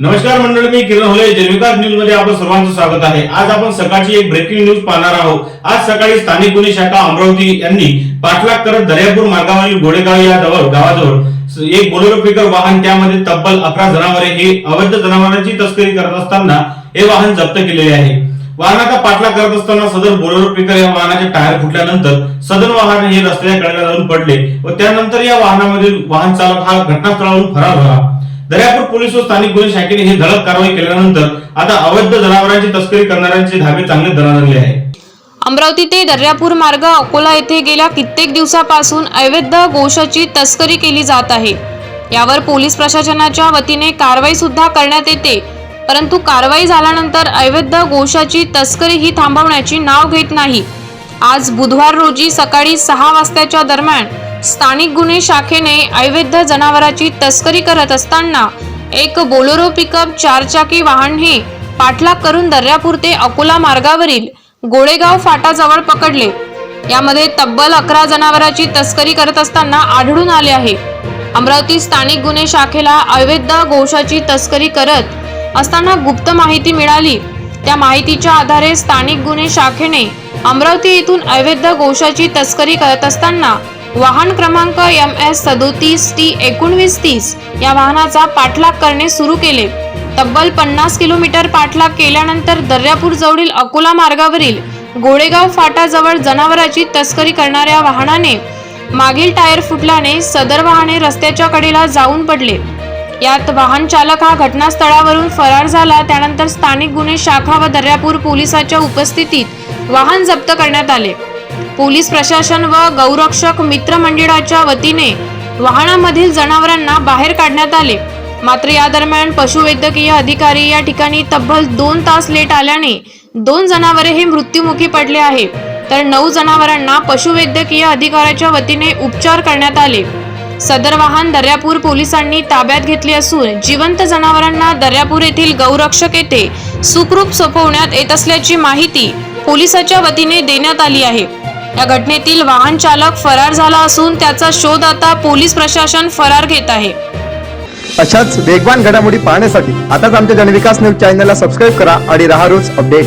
नमस्कार मंडळ मी किरण होले जनविकास न्यूजमध्ये आपलं सर्वांचं स्वागत आहे. आज आपण सकाळची एक ब्रेकिंग न्यूज पाहणार आहोत. आज सकाळी स्थानिक गुन्हे शाखा अमरावती यांनी पाठलाग करत दर्यापूर मार्गावरील गोडेगाव या जवळ गावाजवळ एक बोलेरो पिकर वाहन त्यामध्ये तब्बल अकरा जनावरे हे अवैध जनावरांची तस्करी करत असताना हे वाहन जप्त केलेले आहे. वाहनाचा पाठलाग करत असताना सदर बोलेरो पिकर या वाहनाचे टायर फुटल्यानंतर सदर वाहन हे रस्त्याच्या कडेला जाऊन पडले व त्यानंतर या वाहनामधील वाहन चालक हा घटनास्थळावरून फरार झाला. पोलीस व स्थानिक गुन्हे शाखेने ही धडक कारवाई केल्यानंतर आता अवैध जनावरांची तस्करी करणाऱ्यांचे धाबे चांगले दणाणले आहे अमरावती ते दर्यापूर मार्ग अकोला येथे गेल्या कित्येक दिवसापासून अवैध गोशाची तस्करी केली जात आहे. यावर पोलीस प्रशासनाच्या वतीने कारवाई सुद्धा करण्यात येते. परंतु कारवाई झाल्यानंतर अवैध गोशाची तस्करी ही थांबवण्याची नाव घेत नाही. आज बुधवार रोजी सकाळी सहा वाजताच्या दरम्यान स्थानिक गुन्हे शाखेने अवैध जनावराची तस्करी करत असताना एक बोलोरो पिकअप चारचाकी वाहन हे पाठलाग करून दर्यापूर ते अकोला मार्गावरील गोळेगाव फाटाजवळ पकडले. यामध्ये तब्बल अकरा जनावरांची तस्करी करत असताना आढळून आले आहे. अमरावती स्थानिक गुन्हे शाखेला अवैध गोशाची तस्करी करत असताना गुप्त माहिती मिळाली. त्या माहितीच्या आधारे स्थानिक गुन्हे शाखेने अमरावती येथून अवैध गोशाची तस्करी करत असताना वाहन क्रमांक एम एस सदोतीस टी एकोणवीस तीस या वाहनाचा पाठलाग करणे सुरू केले. तब्बल पन्नास किलोमीटर पाठलाग केल्यानंतर दर्यापूर जवळील अकोला मार्गावरील गोळेगाव फाटाजवळ जनावरांची तस्करी करणाऱ्या वाहनाने मागील टायर फुटल्याने सदर वाहने रस्त्याच्या कडेला जाऊन पडले. यात वाहन चालक हा घटनास्थळावरून फरार झाला. त्यानंतर स्थानिक गुन्हे शाखा व दर्यापूर पोलिसाच्या उपस्थितीत वाहन जप्त करण्यात आले. पोलीस प्रशासन व गौरक्षक मित्र मंडळाच्या वतीने वाहनामधील जनावरांना बाहेर काढण्यात आले. मात्र या दरम्यान पशुवैद्यकीय अधिकारी या ठिकाणी तब्बल दोन तास लेट आल्याने दोन जनावरे हे मृत्युमुखी पडले आहे. तर नऊ जनावरांना पशुवैद्यकीय अधिकाऱ्याच्या वतीने उपचार करण्यात आले. सदर वाहन दर्यापूर पोलिसांनी ताब्यात घेतले असून जिवंत जनावरांना दर्यापूर येथील गौरक्षक येथे सुखरूप सोपवण्यात येत असल्याची माहिती पोलिसाच्या वतीने देण्यात आली आहे. या घटनेतील वाहन चालक फरार झाला असून त्याचा शोध आता पोलीस प्रशासन फरार घेत आहे. अशाच वेगवान घडामोडी पाहण्यासाठी आताच आमच्या जनविकास न्यूज चॅनलला सबस्क्राईब करा आणि रहा रोज अपडेट.